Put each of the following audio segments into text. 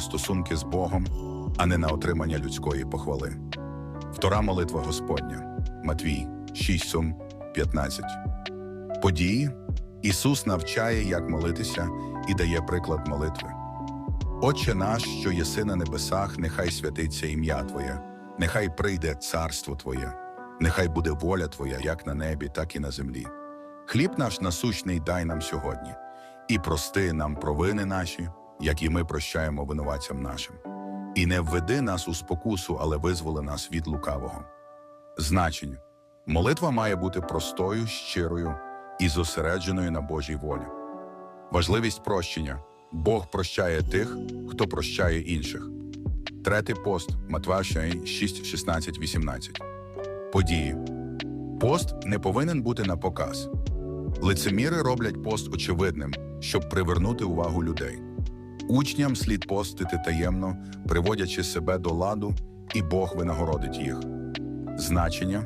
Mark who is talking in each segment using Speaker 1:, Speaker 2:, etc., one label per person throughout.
Speaker 1: стосунки з Богом, а не на отримання людської похвали. Втора молитва Господня Матвій 6, сум, 15. Події Ісус навчає, як молитися, і дає приклад молитви. Отче наш, що єси на небесах, нехай святиться ім'я Твоє, нехай прийде царство Твоє, нехай буде воля Твоя, як на небі, так і на землі. Хліб наш насущний дай нам сьогодні, і прости нам провини наші, як і ми прощаємо винуватцям нашим. І не введи нас у спокусу, але визволи нас від лукавого. Значення. Молитва має бути простою, щирою і зосередженою на Божій волі. Важливість прощення. Бог прощає тих, хто прощає інших. Третій пост Матвашай 6, 16, 18. Події. Пост не повинен бути на показ. Лицеміри роблять пост очевидним, щоб привернути увагу людей. Учням слід постити таємно, приводячи себе до ладу, і Бог винагородить їх. Значення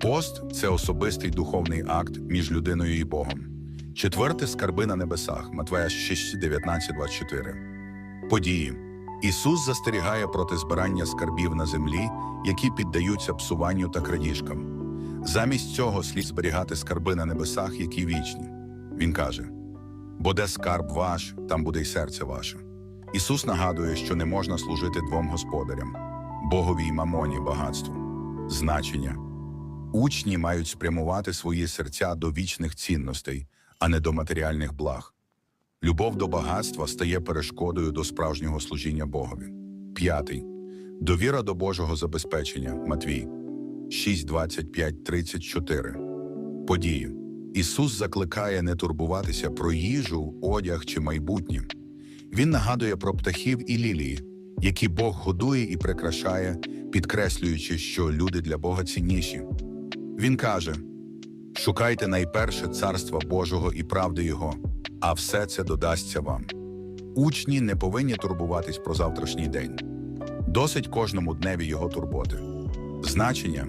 Speaker 1: пост це особистий духовний акт між людиною і Богом. Четверте скарби на небесах Матвея 6, 19, 24. Події. Ісус застерігає проти збирання скарбів на землі, які піддаються псуванню та крадіжкам. Замість цього слід зберігати скарби на небесах, які вічні. Він каже: бо де скарб ваш, там буде й серце ваше. Ісус нагадує, що не можна служити двом господарям Богові й мамоні багатству. Значення учні мають спрямувати свої серця до вічних цінностей, а не до матеріальних благ. Любов до багатства стає перешкодою до справжнього служіння Богові. П'ятий довіра до Божого забезпечення Матвій 6, 25, 34. Події. Ісус закликає не турбуватися про їжу, одяг чи майбутнє. Він нагадує про птахів і лілії, які Бог годує і прикрашає, підкреслюючи, що люди для Бога цінніші. Він каже: Шукайте найперше царства Божого і правди Його, а все це додасться вам. Учні не повинні турбуватись про завтрашній день. Досить кожному дневі його турботи. Значення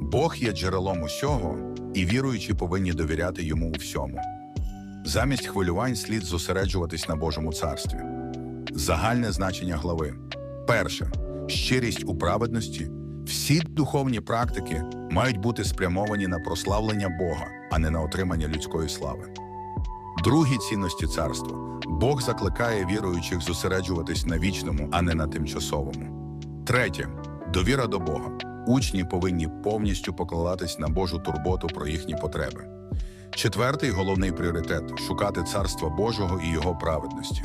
Speaker 1: Бог є джерелом усього, і віруючі повинні довіряти йому у всьому. Замість хвилювань слід зосереджуватись на Божому царстві. Загальне значення глави. Перше щирість у праведності. Всі духовні практики мають бути спрямовані на прославлення Бога, а не на отримання людської слави. Другі цінності царства. Бог закликає віруючих зосереджуватись на вічному, а не на тимчасовому. Третє довіра до Бога. Учні повинні повністю покладатись на Божу турботу про їхні потреби. Четвертий головний пріоритет шукати царства Божого і його праведності.